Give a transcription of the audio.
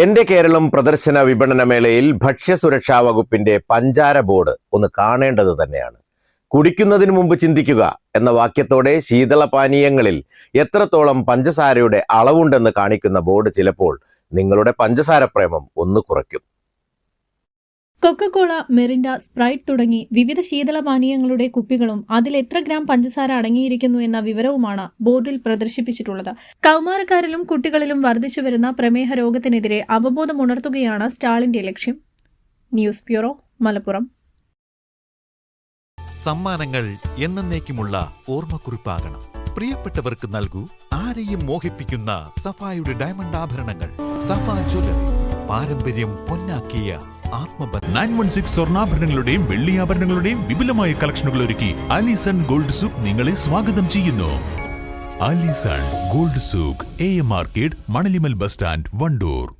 എന്റെ കേരളം പ്രദർശന വിപണന മേളയിൽ ഭക്ഷ്യസുരക്ഷാ വകുപ്പിന്റെ പഞ്ചാര ബോർഡ് ഒന്ന് കാണേണ്ടത് തന്നെയാണ്. കുടിക്കുന്നതിന് മുമ്പ് ചിന്തിക്കുക എന്ന വാക്യത്തോടെ ശീതളപാനീയങ്ങളിൽ എത്രത്തോളം പഞ്ചസാരയുടെ അളവുണ്ടെന്ന് കാണിക്കുന്ന ബോർഡ് ചിലപ്പോൾ നിങ്ങളുടെ പഞ്ചസാര പ്രേമം ഒന്ന് കുറയ്ക്കും. കൊക്കക്കോള മെറിൻഡ സ്പ്രൈറ്റ് തുടങ്ങി വിവിധ ശീതളപാനീയങ്ങളുടെ കുപ്പികളും അതിൽ എത്ര ഗ്രാം പഞ്ചസാര അടങ്ങിയിരിക്കുന്നു എന്ന വിവരവുമാണ് ബോർഡിൽ പ്രദർശിപ്പിച്ചിട്ടുള്ളത്. കൗമാരക്കാരിലും കുട്ടികളിലും വർദ്ധിച്ചു വരുന്ന പ്രമേഹ രോഗത്തിനെതിരെ അവബോധമുണർത്തുകയാണ് സ്റ്റാളിന്റെ ലക്ഷ്യം. News bureau Malappuram. സമ്മാനങ്ങൾ എന്നേക്കുമുള്ള ഓർമ്മക്കുറിപ്പാകണം. പ്രിയപ്പെട്ടവർക്ക് നൽകൂ ആരെയും മോഹിപ്പിക്കുന്ന സഫായുടെ ഡയമണ്ട് ആഭരണങ്ങൾ. സഫ ജ്വല്ലറി. പാരമ്പര്യം പൊന്നാക്കിയ നയൻ വൺ സ്വർണാഭരണങ്ങളുടെയും വെള്ളിയാഭരണങ്ങളുടെയും വിപുലമായ കളക്ഷനുകൾ ഒരുക്കി അലിസൺ ഗോൾഡ് സൂക്ക് നിങ്ങളെ സ്വാഗതം ചെയ്യുന്നു. Alison gold souk A M market Manalimal bus stand Wandoor.